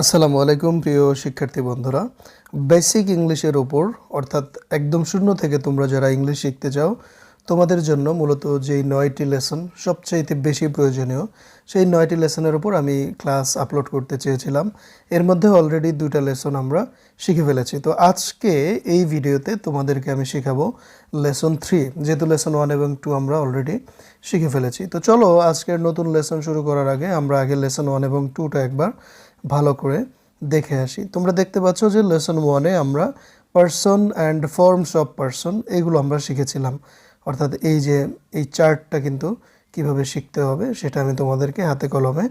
আসসালামু আলাইকুম, প্রিয় শিক্ষার্থী বন্ধুরা। বেসিক ইংলিশের ওপর অর্থাৎ একদম শূন্য থেকে তোমরা যারা ইংলিশ শিখতে চাও তোমাদের জন্য মূলত যেই নয়টি লেসন সবচাইতে বেশি প্রয়োজনীয়, সেই নয়টি লেসনের উপর আমি ক্লাস আপলোড করতে চেয়েছিলাম। এর মধ্যে অলরেডি দুইটা লেসন আমরা শিখে ফেলেছি। তো আজকে এই ভিডিওতে তোমাদেরকে আমি শেখাবো লেসন থ্রি যেহেতু লেসন ওয়ান এবং টু আমরা অলরেডি শিখে ফেলেছি। তো চলো আজকের নতুন লেসন শুরু করার আগে আমরা আগে লেসন ওয়ান এবং টুটা একবার ভালো করে দেখে আসি। তোমরা দেখতে পাচ্ছ যে লেসন ওয়ানে আমরা person and forms of person এগুলো আমরা শিখেছিলাম। অর্থাৎ এই যে, এই চার্টটা কিন্তু কীভাবে শিখতে হবে সেটা আমি তোমাদেরকে হাতে কলমে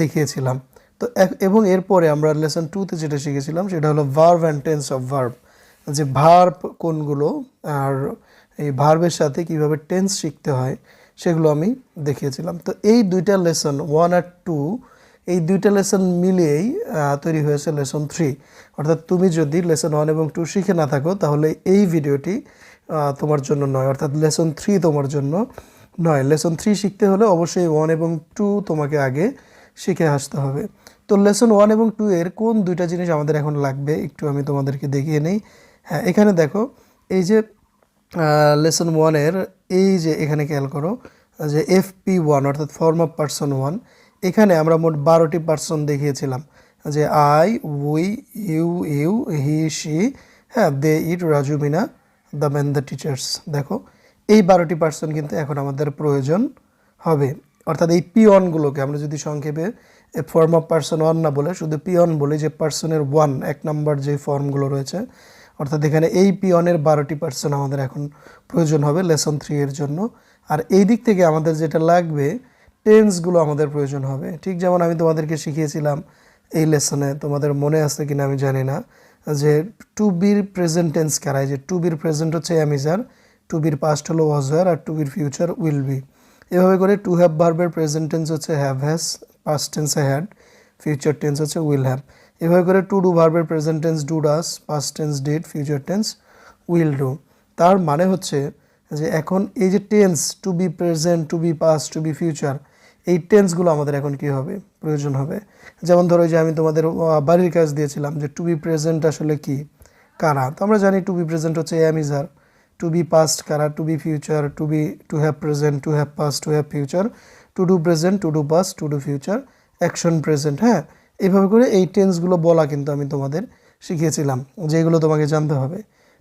দেখিয়েছিলাম। তো এবং এরপরে আমরা লেসন টুতে যেটা শিখেছিলাম সেটা হলো verb and tense of verb যে ভার্ভ কোনগুলো আর এই ভার্ভের সাথে কীভাবে টেন্স শিখতে হয় সেগুলো আমি দেখিয়েছিলাম। তো এই দুইটা লেসন ওয়ান আর টু এই দুইটা লেসন মিলিয়েই তৈরি হয়েছে লেসন থ্রি অর্থাৎ তুমি যদি লেসন ওয়ান এবং টু শিখে না থাকো, তাহলে এই ভিডিওটি তোমার জন্য নয়। অর্থাৎ লেসন থ্রি তোমার জন্য নয়। লেসন থ্রি শিখতে হলে অবশ্যই ওয়ান এবং টু তোমাকে আগে শিখে আসতে হবে। তো লেসন ওয়ান এবং টু এর কোন দুইটা জিনিস আমাদের এখন লাগবে একটু আমি তোমাদেরকে দেখিয়ে নেই। হ্যাঁ এখানে দেখো, এই যে লেসন ওয়ানের এই যে এখানে খেয়াল করো, যে এফ পি ওয়ান অর্থাৎ ফর্ম অফ পার্সন ওয়ান এখানে আমরা মোট বারোটি পার্সন দেখিয়েছিলাম। যে I we you you he she হ্যাঁ they it Raju, Mina the man the teachers দেখো, এই বারোটি পার্সন কিন্তু এখন আমাদের প্রয়োজন হবে। অর্থাৎ এই পিয়নগুলোকে আমরা যদি সংক্ষেপে ফর্ম অফ পার্সন ওয়ান না বলে, শুধু পিয়ন বলি যে পার্সনের ওয়ান এক নাম্বার যে ফর্মগুলো রয়েছে। অর্থাৎ এখানে এই পিয়নের বারোটি পার্সন আমাদের এখন প্রয়োজন হবে লেসন থ্রি এর জন্য। আর এই দিক থেকে আমাদের যেটা লাগবে টেন্সগুলো আমাদের প্রয়োজন হবে। ঠিক যেমন আমি তোমাদেরকে শিখিয়েছিলাম এই লেসনে তোমাদের মনে আছে কিনা আমি জানি না। যে টু বির প্রেজেন্ট টেন্স কারায় যে টু বির প্রেজেন্ট হচ্ছে অ্যামিজার টু বির পাস্ট হলো was were R to be future will be এভাবে করে টু হ্যাভ ভার্বের প্রেজেন্ট টেন্স হচ্ছে have has past tense had future tense হচ্ছে উইল হ্যাভ এভাবে করে টু ডু ভার্বের present tense do does past tense did future tense will do তার মানে হচ্ছে যে এখন এই যে tense to be present to be past to be future এই টেন্সগুলো আমাদের এখন কি হবে? প্রয়োজন হবে। যেমন ধরো যে আমি তোমাদের বাড়ির কাজ দিয়েছিলাম যে টু বি প্রেজেন্ট আসলে কি? কারা? তো আমরা জানি টু বি প্রেজেন্ট হচ্ছে am is are to be past কারা? To be future to be to have present to have past to have future to do present to do past to do future action present হ্যাঁ? এইভাবে করে এই টেন্সগুলো বলা কিন্তু আমি তোমাদের শিখিয়েছিলাম যেগুলো তোমাকে জানতে হবে।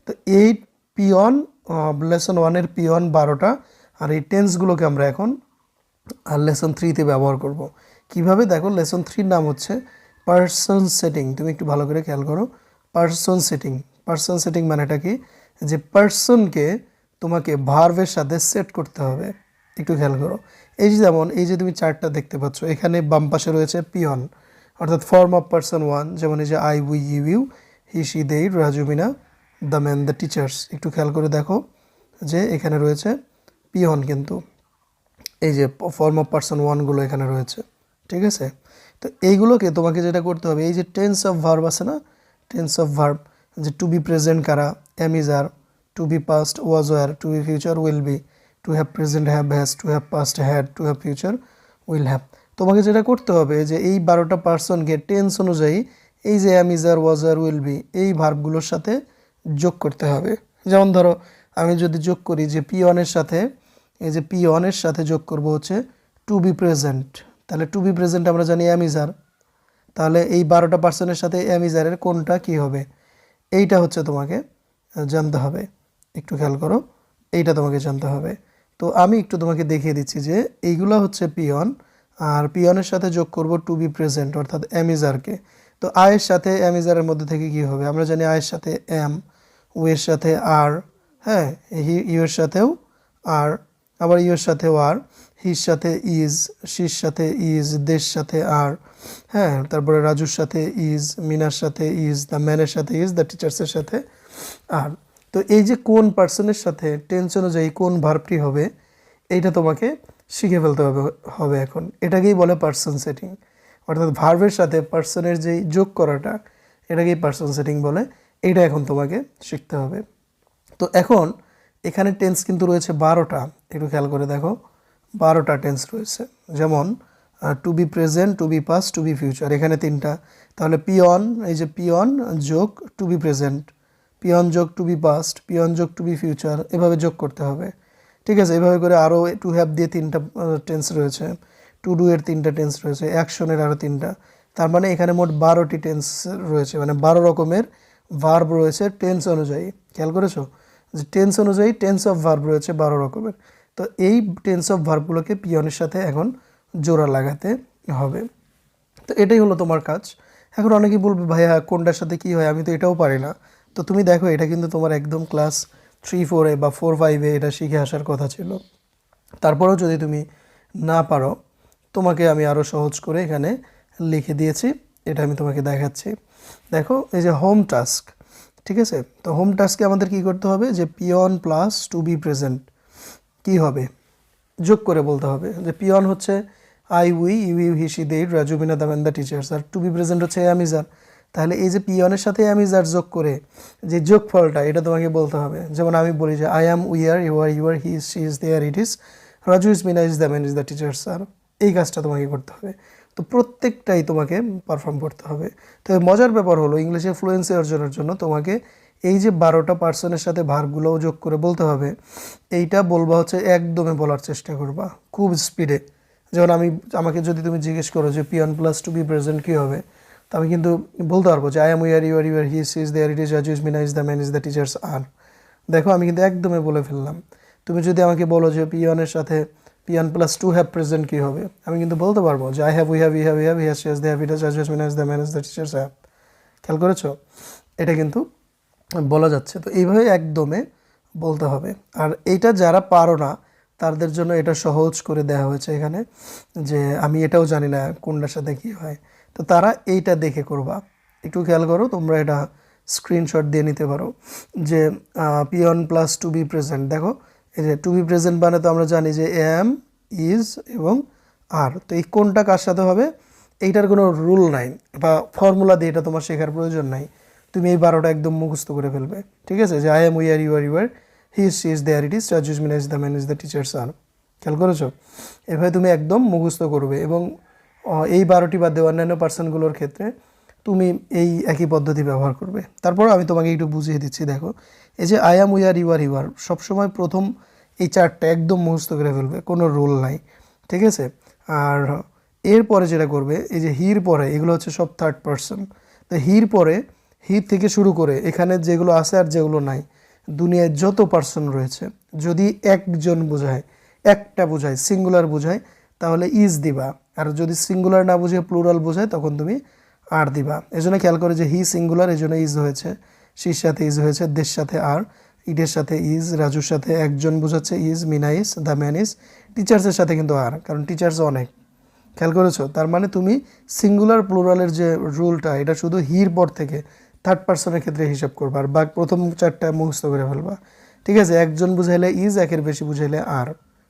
তো এই পিয়ন লেসন ওয়ানের পিয়ন বারোটা, আর এই টেন্সগুলোকে আমরা এখন আর লেসন থ্রিতে ব্যবহার করব। কীভাবে? দেখো লেসন থ্রির নাম হচ্ছে পার্সন সেটিং তুমি একটু ভালো করে খেয়াল করো। পার্সন সেটিং পার্সন সেটিং মানেটা কি? যে পার্সনকে তোমাকে ভার্ভের সাথে সেট করতে হবে। একটু খেয়াল করো। এই যে যেমন, এই যে তুমি চার্টটা দেখতে পাচ্ছ, এখানে বাম পাশে রয়েছে পিয়ন অর্থাৎ ফর্ম অফ পার্সন ওয়ান যেমন এই যে I we you you he she they Raju, Mina the man the teachers একটু খেয়াল করে দেখো যে এখানে রয়েছে পিয়ন কিন্তু। এই যে ফর্ম অফ পার্সন ওয়ানগুলো এখানে রয়েছে, ঠিক আছে? তো এইগুলোকে তোমাকে যেটা করতে হবে, এই যে টেন্স অফ ভার্ব আছে না? টেন্স অফ ভার্ব যে টু বি প্রেজেন্ট কারা? Am is are to be past was were to be future will be to have present have has to have past had to have future will have তোমাকে যেটা করতে হবে, যে এই বারোটা পার্সনকে tense অনুযায়ী এই যে অ্যামিজার ওয়াজার উইল বি এই ভার্বগুলোর সাথে যোগ করতে হবে। যেমন ধরো, আমি যদি যোগ করি যে পি ওয়ানের সাথে এই যে পি ওয়ানের সাথে যোগ করব হচ্ছে টু বি প্রেজেন্ট তাহলে টু বি প্রেজেন্ট আমরা জানি অ্যামিজার। তাহলে এই বারোটা পার্সনের সাথে অ্যামিজারের কোনটা কি হবে? এইটা হচ্ছে তোমাকে জানতে হবে। একটু খেয়াল করো, এইটা তোমাকে জানতে হবে। তো আমি একটু তোমাকে দেখিয়ে দিচ্ছি যে এইগুলো হচ্ছে পিয়ন আর পিয়নের সাথে যোগ করব টু বি প্রেজেন্ট অর্থাৎ অ্যামিজারকে। তো আয়ের সাথে অ্যামিজারের মধ্যে থেকে কি হবে? আমরা জানি আয়ের সাথে এম ওয়ের সাথে আর হ্যাঁ হি ইউর সাথেও আর আবার ইয়ের সাথেও আর হির সাথে ইজ, শির সাথে ইজ দের সাথে আর হ্যাঁ তারপরে রাজুর সাথে ইজ, মিনার সাথে ইজ, দ্য ম্যানের সাথে ইজ, দ্য টিচার্সের সাথে আর। তো এই যে কোন পার্সনের সাথে টেন্স অনুযায়ী কোন ভার্বটি হবে, এইটা তোমাকে শিখে ফেলতে হবে হবে এখন। এটাকেই বলে পার্সন সেটিং। অর্থাৎ ভার্বের সাথে পার্সনের যেই যোগ করাটা, এটাকেই পার্সন সেটিং বলে। এইটা এখন তোমাকে শিখতে হবে। তো এখন এখানে টেন্স কিন্তু রয়েছে বারোটা। একটু খেয়াল করে দেখো, বারোটা টেন্স রয়েছে। যেমন to be present to be past to be future এখানে তিনটা। তাহলে পিয়ন এই যে পিয়ন যোগ to be present P one যোগ to be past P one যোগ টু বি ফিউচার এভাবে যোগ করতে হবে। ঠিক আছে, এভাবে করে আরও টু হ্যাভ দিয়ে তিনটা টেন্স রয়েছে। টু ডু এর তিনটা টেন্স রয়েছে। অ্যাকশনের আরও তিনটা। তার মানে এখানে মোট বারোটি টেন্স রয়েছে। মানে বারো রকমের ভার্ব রয়েছে টেন্স অনুযায়ী। খেয়াল করেছ? যে টেন্স অনুযায়ী টেন্স অফ ভার্ব রয়েছে বারো রকমের। তো এই টেন্স অফ ভার্বগুলোকে পিয়নের সাথে এখন জোড়া লাগাতে হবে। তো এটাই হলো তোমার কাজ। এখন অনেকেই বলবে, ভাইয়া, কোনটার সাথে কী হয়? আমি তো এটাও পারি না। তো তুমি দেখো, এটা কিন্তু তোমার একদম ক্লাস থ্রি ফোরে বা ফোর ফাইভে এটা শিখে আসার কথা ছিল। তারপরেও যদি তুমি না পারো, তোমাকে আমি আরও সহজ করে এখানে লিখে দিয়েছি। এটা আমি তোমাকে দেখাচ্ছি। দেখো, এই যে হোম টাস্ক ঠিক আছে? তো হোম টাস্কে আমাদের কি করতে হবে? যে P one plus to be present কি হবে? যোগ করে বলতে হবে যে পিয়ন হচ্ছে, I we, you you he she they Raju Mina the teachers. R to be present হচ্ছে অ্যামিজার তাহলে এই যে পিয়নের সাথে অ্যামিজার যোগ করে, যে যোগ ফলটা এটা তোমাকে বলতে হবে। যেমন আমি বলি যে, I am we are, you are you are, he is she is they're, it is, Raju is Mina, is the man, is the teachers. আর এই কাজটা তোমাকে করতে হবে। তো প্রত্যেকটাই তোমাকে পারফর্ম করতে হবে। তো মজার ব্যাপার হলো, ইংলিশে ফ্লুয়েন্সি অর্জনের জন্য তোমাকে এই যে বারোটা পার্সনের সাথে ভার্বগুলোও যোগ করে বলতে হবে, এইটা বলবা হচ্ছে একদমে বলার চেষ্টা করবা, খুব স্পিডে যেমন আমি, আমাকে যদি তুমি জিজ্ঞেস করো যে P one plus to be present কী হবে, তো আমি কিন্তু বলতে পারব যে I am we're you're you're he's is they're it is is Mina is the man is the teachers আর দেখো, আমি কিন্তু একদমে বলে ফেললাম। তুমি যদি আমাকে বলো যে পিয়নের সাথে P one plus to have present কী হবে, আমি কিন্তু বলতে পারব যে I have we have you have you have he has is they have it is is Mina is the man is the teachers have খেয়াল করেছ? এটা কিন্তু বলা যাচ্ছে। তো এইভাবে একদমে বলতে হবে। আর এইটা যারা পারো না, তাদের জন্য এটা সহজ করে দেওয়া হয়েছে এখানে যে আমি এটাও জানি না কোনটার সাথে কী হয়। তো তারা এইটা দেখে করবা। একটু খেয়াল করো, তোমরা এটা স্ক্রিনশট দিয়ে নিতে পারো যে P one plus to be present দেখো, এই যে টু বি প্রেজেন্ট মানে তো আমরা জানি যে এম ইজ এবং আর তো এই কোনটা কার সাথে হবে? এইটার কোনো রুল নাই বা ফর্মুলা দিয়ে এটা তোমার শেখার প্রয়োজন নাই। তুমি এই বারোটা একদম মুখস্থ করে ফেলবে। ঠিক আছে? যে I am we are you are you are he is she is they're it is Raju's Mina the man is the teachers আর খেয়াল করেছ? এভাবে তুমি একদম মুখস্থ করবে এবং এই বারোটি বাদে অন্যান্য পার্সনগুলোর ক্ষেত্রে তুমি এই একই পদ্ধতি ব্যবহার করবে। তারপর আমি তোমাকে একটু বুঝিয়ে দিচ্ছি, দেখো। এই যে I am we are you are you are সবসময় প্রথম এই চারটা একদম মুখস্থ করে ফেলবে, কোনো রোল নাই। ঠিক আছে? আর এরপরে যেটা করবে, এই যে হির পরে, এগুলো হচ্ছে সব থার্ড পার্সন তো হির পরে হির থেকে শুরু করে এখানে যেগুলো আছে আর যেগুলো নাই, দুনিয়ায় যত পার্সন রয়েছে, যদি একজন বোঝায়, একটা বোঝায় সিঙ্গুলার বোঝায়, তাহলে ইজ দিবা। আর যদি সিঙ্গুলার না বুঝে প্লুরাল বোঝায়, তখন তুমি আর দিবা। এজন্য খেয়াল করে যে হি সিঙ্গুলার এই জন্য ইজ হয়েছে শির সাথে ইজ হয়েছে, দের সাথে আর ইটের সাথে ইজ রাজুর সাথে একজন বোঝাচ্ছে is Mina is the man is টিচার্সের সাথে কিন্তু আর কারণ টিচার্স অনেক। খেয়াল করেছ? তার মানে তুমি সিঙ্গুলার প্লুরালের যে রুলটা এটা শুধু হির পর থেকে থার্ড পার্সনের ক্ষেত্রে হিসাব করবা আর বাক প্রথম চারটা মুখস্থ করে ফেলবা। ঠিক আছে, একজন বুঝাইলে ইজ একের বেশি বুঝাইলে আর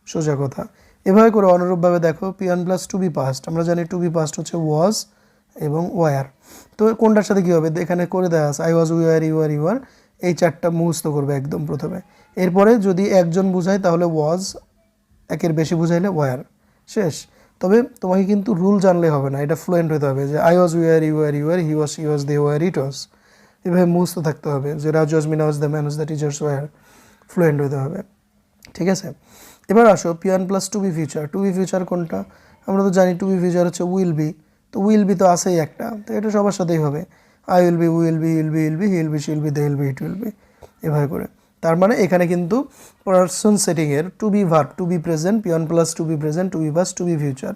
সোজা কথা। এভাবে করে অনুরূপভাবে দেখো P one plus to be past আমরা জানি টু বি পাস্ট হচ্ছে ওয়াজ এবং ওয়ার তো কোনটার সাথে কী হবে? এখানে করে দেওয়া আছে I was we are you are you are এই চারটা মুখস্থ করবে একদম প্রথমে। এরপরে যদি একজন বুঝায়, তাহলে ওয়াজ একের বেশি বুঝাইলে ওয়ার শেষ। তবে তোমাকে কিন্তু রুল জানলে হবে না, এটা ফ্লুয়েন্ট হতে হবে যে I was we were you are you are he was he was they were it was এভাবে মুখস্থ থাকতে হবে যে Raj was Mina was the man, was the teachers were fluent হতে হবে। ঠিক আছে? এবার আসো, P one plus to be future. To be future কোনটা? আমরা তো জানি টু বি ফিউচার হচ্ছে উইল বি। তো উইল বি তো আছেই একটা। তো এটা সবার সাথেই হবে। I will be will be will be will be, he'll be, she'll be, they will be, it will be. এভাবে করে। তার মানে এখানে কিন্তু person সেটিংয়ের to be verb, to be present, P one plus to be present, to be plus to be future.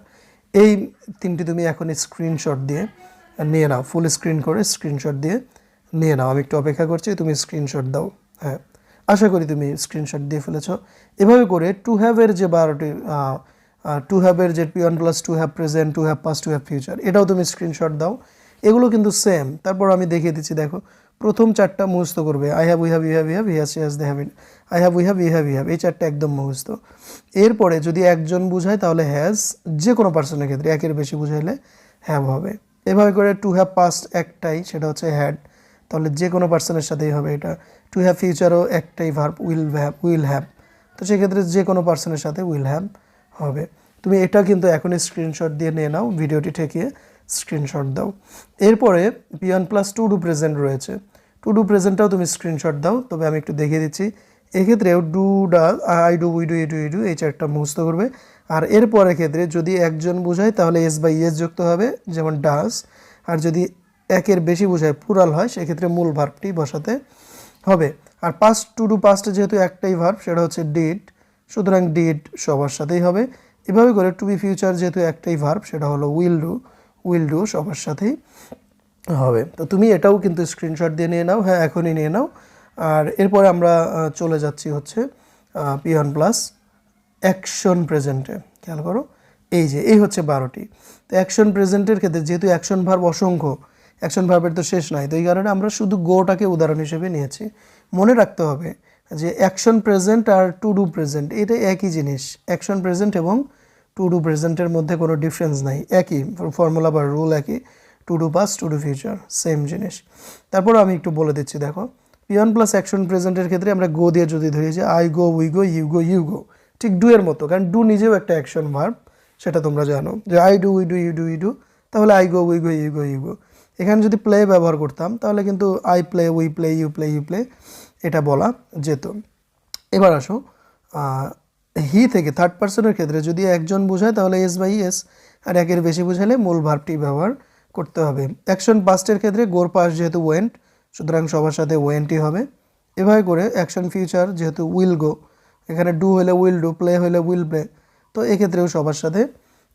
এই তিনটি তুমি এখন স্ক্রিনশট দিয়ে নিয়ে নাও, ফুল স্ক্রিন করে স্ক্রিনশট দিয়ে নিয়ে নাও, আমি একটু অপেক্ষা করছি, তুমি স্ক্রিনশট দাও। হ্যাঁ আশা করি তুমি স্ক্রিনশট দিয়ে ফেলেছো। এভাবে করে টু হ্যাভের যে বারোটি টু হ্যাভের যে P one plus to have present to have past to have future এটাও তুমি স্ক্রিনশট দাও। এগুলো কিন্তু সেম তারপর আমি দেখিয়ে দিচ্ছি, দেখো, প্রথম চারটা মুখস্থ করবে। I have we have you have you have has has they have it I have we have you have you have এই চারটা একদম মুখস্থ। এরপরে যদি একজন বুঝায়, তাহলে হ্যাজ যে কোনো পার্সনের ক্ষেত্রে, একের বেশি বুঝাইলে হ্যাভ হবে। এভাবে করে টু হ্যাভ পাস্ট একটাই, সেটা হচ্ছে হ্যাড তাহলে যে কোনো পার্সনের সাথেই হবে এটা। টু হ্যাভ ফিউচারও একটাই verb will have will have তো সেক্ষেত্রে যে কোনো পার্সনের সাথে উইল হ্যাভ হবে। তুমি এটা কিন্তু এখনই স্ক্রিনশট দিয়ে নিয়ে নাও, ভিডিওটি ঠেকিয়ে স্ক্রিনশট দাও। এরপরে P one plus to do present রয়েছে। টু ডু প্রেজেন্টটাও তুমি স্ক্রিনশট দাও, তবে আমি একটু দেখিয়ে দিচ্ছি। এক্ষেত্রেও do does I do we do you do you do এই চারটা মুখস্থ করবে। আর এরপরের ক্ষেত্রে যদি একজন বোঝায়, তাহলে এস বাই এস যুক্ত হবে, যেমন ডাস আর যদি একের বেশি বোঝায় পুরাল হয়, সেক্ষেত্রে মূল ভার্বটি বসাতে হবে। আর পাস্ট টু ডু পাস্ট যেহেতু একটাই ভার্ব সেটা হচ্ছে ডিড সুতরাং ডিড সবার সাথেই হবে। এভাবে করে টু বি ফিউচার যেহেতু একটাই ভার্ব সেটা হলো উইল ডু উইল ডু সবার সাথেই হবে। তো তুমি এটাও কিন্তু স্ক্রিনশট দিয়ে নিয়ে নাও। হ্যাঁ এখনই নিয়ে নাও। আর এরপরে আমরা চলে যাচ্ছি হচ্ছে পিওন প্লাস অ্যাকশন প্রেজেন্টে খেয়াল করো। এই যে, এই হচ্ছে বারোটি। তো অ্যাকশন প্রেজেন্টের ক্ষেত্রে যেহেতু অ্যাকশন ভার্ব অসংখ্য অ্যাকশন ভার্বের তো শেষ নাই। তো এই কারণে আমরা শুধু গোটাকে উদাহরণ হিসেবে নিয়েছি। মনে রাখতে হবে যে অ্যাকশন প্রেজেন্ট আর টু ডু প্রেজেন্ট এটা একই জিনিস। অ্যাকশন প্রেজেন্ট এবং টু ডু প্রেজেন্টের মধ্যে কোনো ডিফারেন্স নাই। একই ফর্মুলা বা রুল একই। To do past to do future, same জিনিস। তারপর আমি একটু বলে দিচ্ছি, দেখো। পিয়ন প্লাস অ্যাকশন প্রেজেন্টের ক্ষেত্রে আমরা গো দিয়ে যদি ধরি যে I go we go you go you go ঠিক ডু এর মতো। কারণ ডু নিজেও একটা অ্যাকশন ভার্ব সেটা তোমরা জানো। যে I do we do you do you do তাহলে I go we go you go you go এখানে যদি প্লে ব্যবহার করতাম, তাহলে কিন্তু I play we play you play you play এটা বলা যেত। এবার আসো হি থেকে থার্ড পার্সনের ক্ষেত্রে যদি একজন বোঝায়, তাহলে এস বাই এস আর একের বেশি বোঝালে মূল ভার্বটি ব্যবহার করতে হবে। অ্যাকশন পাস্টের ক্ষেত্রে গোর পাস যেহেতু ওয়েন্ট সুতরাং সবার সাথে ওয়েন্টই হবে। এভাবে করে অ্যাকশন ফিউচার যেহেতু উইল গো এখানে ডু হলে উইল ডু প্লে হলে উইল প্লে তো এক্ষেত্রেও সবার সাথে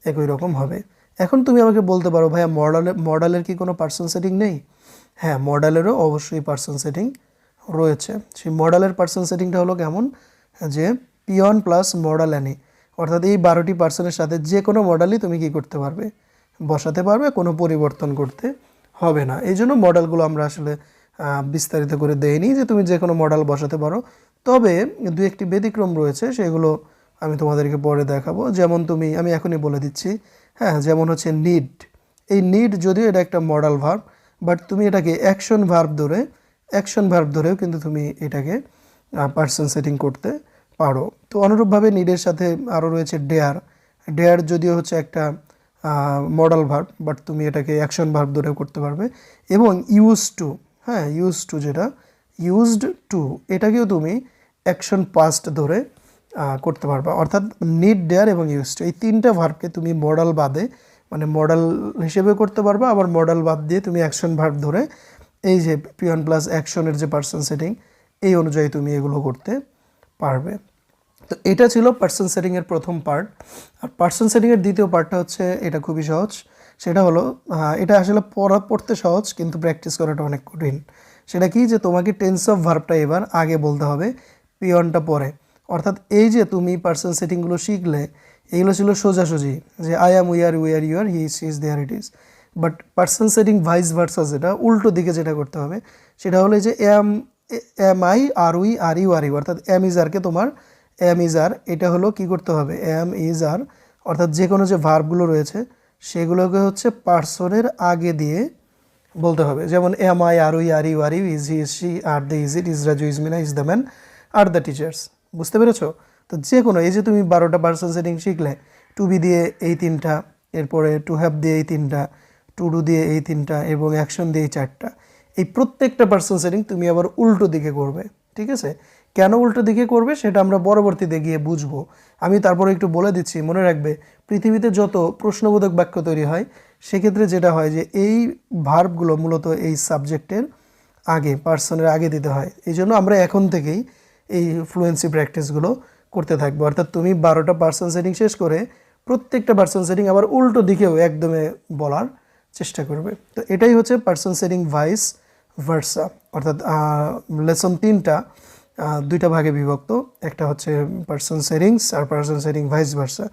একই রকম হবে। এখন তুমি আমাকে বলতে পারো, ভাইয়া মডেলের মডেলের কি কোনো পার্সন সেটিং নেই? হ্যাঁ মডেলেরও অবশ্যই পার্সন সেটিং রয়েছে। সেই মডেলের পার্সন সেটিংটা হলো কেমন? যে পিয়ন প্লাস মডেল অ্যানি অর্থাৎ এই বারোটি পার্সনের সাথে যে কোনো মডেলই তুমি কি করতে পারবে? বসাতে পারবে, কোনো পরিবর্তন করতে হবে না। এই জন্য মডেলগুলো আমরা আসলে বিস্তারিত করে দেয়নি যে তুমি যে কোনো মডেল বসাতে পারো। তবে দু একটি ব্যতিক্রম রয়েছে, সেগুলো আমি তোমাদেরকে পরে দেখাবো। যেমন তুমি, আমি এখনই বলে দিচ্ছি হ্যাঁ যেমন হচ্ছে নিড এই নিড যদিও এটা একটা মডেল ভার্ব বাট তুমি এটাকে অ্যাকশন ভার্ব ধরে অ্যাকশন ভার্ব ধরেও কিন্তু তুমি এটাকে পার্সন সেটিং করতে পারো। তো অনুরূপভাবে নিডের সাথে আরও রয়েছে ডেয়ার ডেয়ার যদিও হচ্ছে একটা মডেল ভার্ব বাট তুমি এটাকে অ্যাকশন ভার্ব ধরেও করতে পারবে। এবং ইউজ টু হ্যাঁ ইউজ টু যেটা ইউজড টু এটাকেও তুমি অ্যাকশন পাস্ট ধরে করতে পারবা। অর্থাৎ নিড ডেয়ার এবং ইউজ টু এই তিনটা ভার্বকে তুমি মডেল বাদে মানে মডেল হিসেবে করতে পারবা, আবার মডেল বাদ দিয়ে তুমি অ্যাকশন ভার্ব ধরে, এই যে পিওন প্লাস অ্যাকশনের যে পার্সন সেটিং এই অনুযায়ী তুমি এগুলো করতে পারবে। তো এটা ছিল পার্সন সেটিংয়ের প্রথম পার্ট আর পার্সন সেটিংয়ের দ্বিতীয় পার্টটা হচ্ছে, এটা খুবই সহজ। সেটা হলো এটা আসলে পড়া, পড়তে সহজ, কিন্তু প্র্যাকটিস করাটা অনেক কঠিন। সেটা কি যে তোমাকে টেন্স অফ ভার্বটা এবার আগে বলতে হবে পিয়নটা পরে। অর্থাৎ এই যে তুমি পার্সন সেটিংগুলো শিখলে এইগুলো ছিল সোজাসুজি যে I am we are we are you are he is there it is but person setting vice versa যেটা, উল্টো দিকে যেটা করতে হবে, সেটা হলো যে am am I are we are you are you অর্থাৎ এম ইজ আরকে তোমার এম ইজ আর এটা হলো কি করতে হবে? এম ইজ আর অর্থাৎ যে কোনো যে ভার্বগুলো রয়েছে, সেগুলোকে হচ্ছে পার্সনের আগে দিয়ে বলতে হবে। যেমন am I are we are you are you is is she are the is it is Raju is Mina is the man are the teachers বুঝতে পেরেছ? তো যে কোনো এই যে তুমি বারোটা পার্সন সেটিং শিখলে টু বি দিয়ে এই তিনটা, এরপরে টু হ্যাভ দিয়ে এই তিনটা টু ডু দিয়ে এই তিনটা, এবং অ্যাকশন দিয়ে এই চারটা, এই প্রত্যেকটা পার্সন সেটিং তুমি আবার উল্টো দিকে করবে, ঠিক আছে? কেন উল্টো দিকে করবে সেটা আমরা পরবর্তীতে গিয়ে বুঝব। আমি তারপরে একটু বলে দিচ্ছি, মনে রাখবে, পৃথিবীতে যত প্রশ্নবোধক বাক্য তৈরি হয়, সেক্ষেত্রে যেটা হয় যে এই ভার্বগুলো মূলত এই সাবজেক্টের আগে পার্সনের আগে দিতে হয়। এই জন্য আমরা এখন থেকেই এই ফ্লুয়েন্সি প্র্যাকটিসগুলো করতে থাকব। অর্থাৎ তুমি বারোটা পার্সন সেটিং শেষ করে প্রত্যেকটা পার্সন সেটিং আবার উল্টো দিকেও একদমে বলার চেষ্টা করবে। তো এটাই হচ্ছে পার্সন সেটিং ভাইস ভার্সা অর্থাৎ লেসন তিনটা দুইটা ভাগে বিভক্ত। একটা হচ্ছে পার্সন সেটিংস আর পার্সন সেটিং ভাইস ভার্সা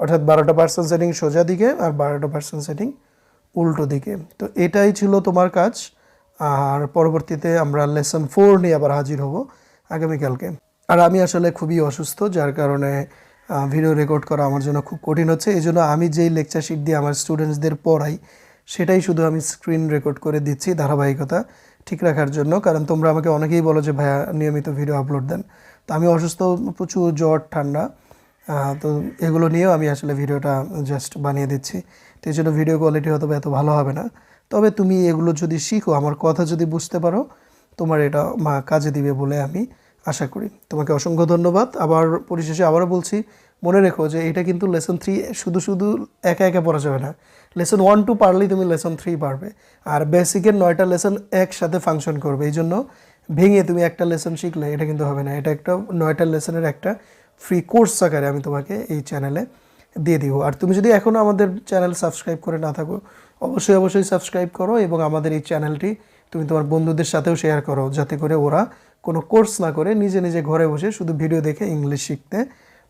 অর্থাৎ বারোটা পার্সন সেটিং সোজা দিকে আর বারোটা পার্সন সেটিং উল্টো দিকে। তো এটাই ছিল তোমার কাজ। আর পরবর্তীতে আমরা লেসন ফোর নিয়ে আবার হাজির হব। আগামীকালকে। আর আমি আসলে খুবই অসুস্থ, যার কারণে ভিডিও রেকর্ড করা আমার জন্য খুব কঠিন হচ্ছে। এই জন্য আমি যেই লেকচার শিট দিয়ে আমার স্টুডেন্টসদের পড়াই, সেটাই শুধু আমি স্ক্রিন রেকর্ড করে দিচ্ছি ধারাবাহিকতা ঠিক রাখার জন্য। কারণ তোমরা আমাকে অনেকেই বলো যে, ভাইয়া, নিয়মিত ভিডিও আপলোড দেন। তো আমি অসুস্থ, প্রচুর জ্বর, ঠান্ডা তো এগুলো নিয়েও আমি আসলে ভিডিওটা জাস্ট বানিয়ে দিচ্ছি। তো এই জন্য ভিডিও কোয়ালিটি হয়তো এত ভালো হবে না। তবে তুমি এগুলো যদি শিখো, আমার কথা যদি বুঝতে পারো, তোমার এটা মা কাজে দিবে বলে আমি আশা করি। তোমাকে অসংখ্য ধন্যবাদ। আবার পরিশেষে আবারও বলছি, মনে রেখো যে এটা কিন্তু লেসন থ্রি শুধু শুধু একা একা পড়া যাবে না। লেসন ওয়ান টু পারলেই তুমি লেসন থ্রি পারবে। আর বেসিকের নয়টা লেসন একসাথে ফাংশন করবে। এই জন্য ভেঙে তুমি একটা লেসন শিখলে এটা কিন্তু হবে না। এটা একটা নয়টা লেসনের একটা ফ্রি কোর্স আকারে আমি তোমাকে এই চ্যানেলে দিয়ে দিব। আর তুমি যদি এখনও আমাদের চ্যানেল সাবস্ক্রাইব করে না থাকো, অবশ্যই অবশ্যই সাবস্ক্রাইব করো এবং আমাদের এই চ্যানেলটি তুমি তোমার বন্ধুদের সাথেও শেয়ার করো, যাতে করে ওরা কোনো কোর্স না করে নিজে নিজে ঘরে বসে শুধু ভিডিও দেখে ইংলিশ শিখতে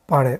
পারে।